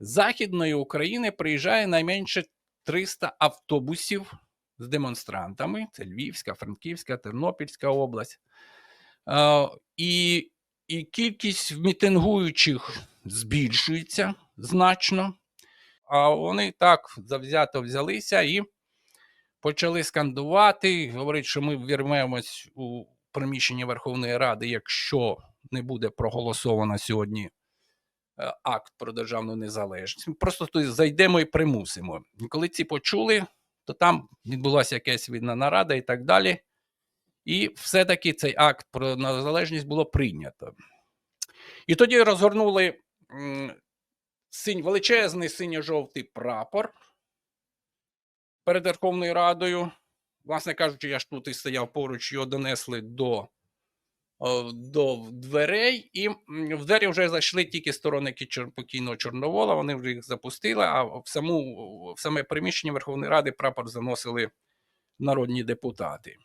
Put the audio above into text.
Західної України приїжджає найменше 300 автобусів з демонстрантами. Це Львівська, Франківська, Тернопільська область. Е, і, і кількість мітингуючих збільшується значно. А вони так завзято взялися і почали скандувати, говорить, що ми вірвемось у приміщення Верховної Ради, якщо не буде проголосовано сьогодні акт про державну незалежність. Ми просто тут зайдемо і примусимо. І коли ці почули, то там відбулася якась відна нарада і так далі. І все-таки цей акт про незалежність було прийнято. І тоді розгорнули синь, величезний синьо-жовтий прапор перед Верховною Радою. Власне кажучи, я ж тут і стояв поруч, його донесли до, до дверей, і в двері вже зайшли тільки сторонники покійного Чорновола, вони вже їх запустили, а в, саму, в саме приміщення Верховної Ради прапор заносили народні депутати.